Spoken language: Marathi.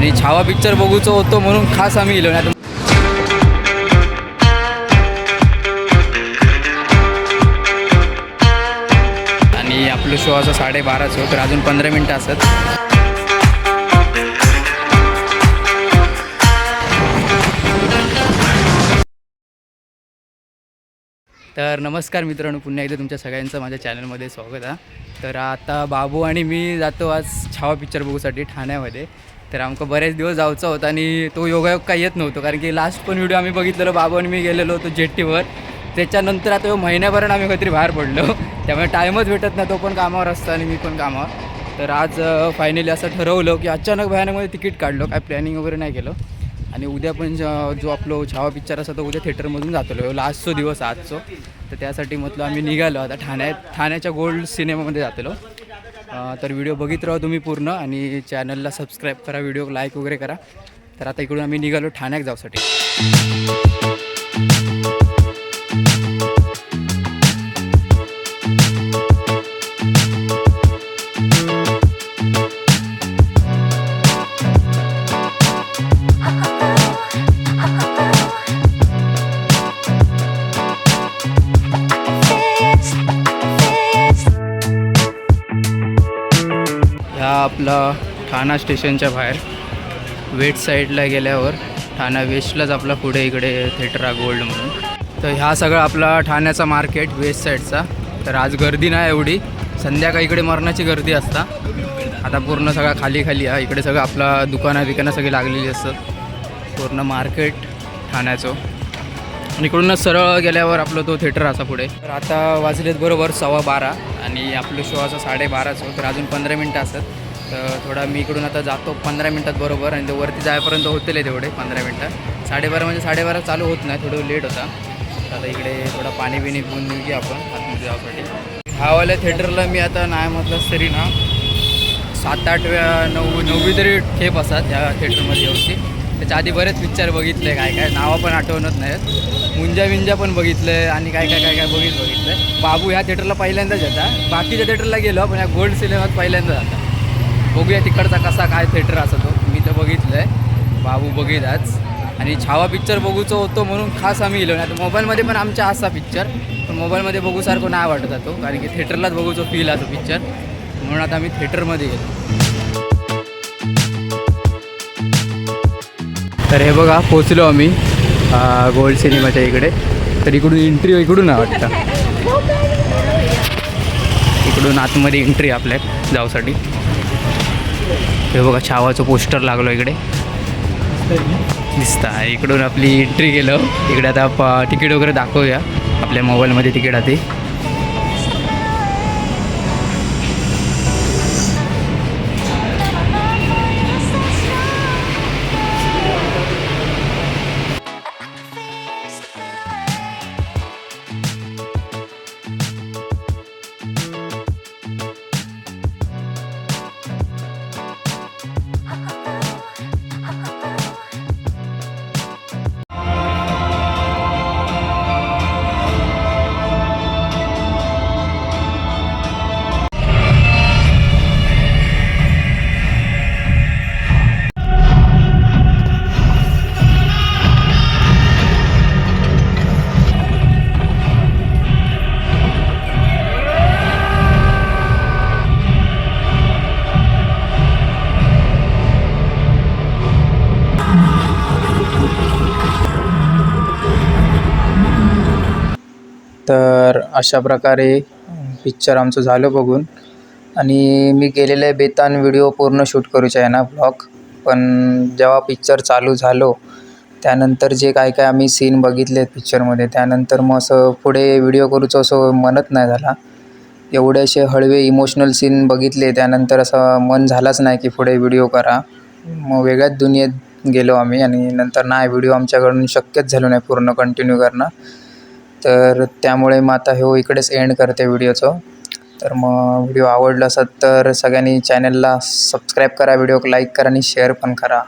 आणि छावा पिक्चर बघूचो होतो म्हणून खास आम्ही गेलो नाही. आणि आपलं शो असं साडेबाराचं तर अजून पंधरा मिनटं असत तर नमस्कार मित्रांनो पुन्हा एकदा तुमच्या सगळ्यांचं माझ्या चॅनलमध्ये स्वागत आहे. तर आता बाबू आणि मी जातो आज छावा पिक्चर बघूसाठी ठाण्यामध्ये. तर आमका बरेच दिवस जायचं होतं आणि तो योगायोग काही येत नव्हतो. कारण की लास्ट पण व्हिडिओ आम्ही बघितलेलो बाबू आणि मी गेलेलो होतो जेट्टीवर. त्याच्यानंतर आता ह्यो महिन्याभरानं आम्ही कधीतरी बाहेर पडलो. त्यामुळे टाईमच भेटत नाही तो पण कामावर असतो आणि मी पण कामावर. तर आज फायनली असं ठरवलं की अचानक भयानकमध्ये तिकीट काढलो काय प्लॅनिंग वगैरे नाही केलं. आणि उद्या पण जो आपलं छावा पिक्चर असा तो उद्या थिएटरमधून जातो लास्टचो दिवस आजचो. तर त्यासाठी म्हटलं आम्ही निघालो. आता ठाण्यात ठाण्याच्या गोल्ड सिनेमामध्ये जातलो. तर व्हिडिओ बघित राहा तुम्ही पूर्ण आणि चॅनलला सबस्क्राईब करा व्हिडिओ लाईक वगैरे करा. तर आता इकडून आम्ही निघालो ठाण्यात जाऊसाठी. आपला ठाणा स्टेशनच्या बाहेर वेस्ट साईडला गेल्यावर ठाणा वेस्टलाच आपला पुढे इकडे थिएटर आहे गोल्ड म्हणून. तर ह्या सगळा आपला ठाण्याचा मार्केट वेस्ट साईडचा. तर आज गर्दी नाही एवढी. संध्याकाळी इकडे मरणाची गर्दी असता. आता पूर्ण सगळा खाली खाली आहे इकडे सगळं आपला दुकानं बिकानं सगळी लागलेली असतात. पूर्ण मार्केट ठाण्याचं. आणि इकडूनच सरळ गेल्यावर आपलं तो थिएटर असा पुढे. तर आता वाजलेत बरोबर सव्वा बारा आणि आपलं शो असं साडेबाराचं तर अजून पंधरा मिनटं असतात. तर थोडा मी इकडून आता जातो पंधरा मिनटात बरोबर आणि ते वरती जायपर्यंत होतील तेवढे पंधरा मिनटं साडेबारा म्हणजे साडेबारा चालू होत नाही थोडं लेट होता. आता इकडे थोडं पाणी बिणी घेऊन निघू की आपण आतमध्ये जाण्यासाठी हावाल्या थिएटरला मी आता नाही म्हटलंच तरी ना सात आठ वेळा नऊ नववी तरी ठेप असतात ह्या थिएटरमध्ये येऊची त्याच्या आधी बरेच पिक्चर बघितले काय काय नावं पण आठवणत नाहीत. मुंजा विंजा पण बघितलं आहे आणि काय काय काय काय बघित बघितलं. बाबू ह्या थिएटरला पहिल्यांदाच येतात. बाकीच्या थिएटरला गेलो पण ह्या गोल्ड सिनेमात पहिल्यांदा आता. बघूया तिकडचा कसा काय थिएटर असा तो. मी तर बघितलं आहे बाबू बघित आज आणि छावा पिक्चर बघूचो होतो म्हणून खास आम्ही गेलो नाही. आता मोबाईलमध्ये पण आमचा असा पिक्चर पण मोबाईलमध्ये बघूसारखं नाही वाटत तो. कारण की थिएटरलाच बघूचो फील असतो पिक्चर म्हणून आता आम्ही थिएटरमध्ये गेलो. तर हे बघा पोचलो आम्ही गोल्ड सिनेमाच्या इकडे. तर इकडून एंट्री इकडून आहे वाटतं. इकडून आतमध्ये एंट्री आपल्या जाऊसाठी. हे बघा छावाचं पोस्टर लागलो इकडे. दिसतं आहे. इकडून आपली एंट्री गेलं. इकडे आता तिकीट वगैरे दाखवूया. आपल्या मोबाईलमध्ये तिकीट आधी. तर अशा प्रकारे पिक्चर आमचं झालं बघून. आणि मी गेलेलं आहे बेतान व्हिडिओ पूर्ण शूट करूचे आहे ना ब्लॉग पण जेव्हा पिक्चर चालू झालो त्यानंतर जे काय काय आम्ही सीन बघितले पिक्चरमध्ये त्यानंतर मग असं पुढे व्हिडिओ करूचं असं मनत नाही झाला. एवढे असे हळवे इमोशनल सीन बघितले त्यानंतर असं मन झालाच नाही की पुढे व्हिडिओ करा. मग वेगळ्याच दुनियेत गेलो आम्ही आणि नंतर नाही व्हिडिओ आमच्याकडून शक्यच झालो नाही पूर्ण कंटिन्यू करणं. तर त्यामुळे मग आता हो इकडेच एंड करते व्हिडिओचं तर मग व्हिडिओ आवडला असत तर सगळ्यांनी चॅनलला सबस्क्राईब करा व्हिडिओ लाईक करा आणि शेअर पण करा.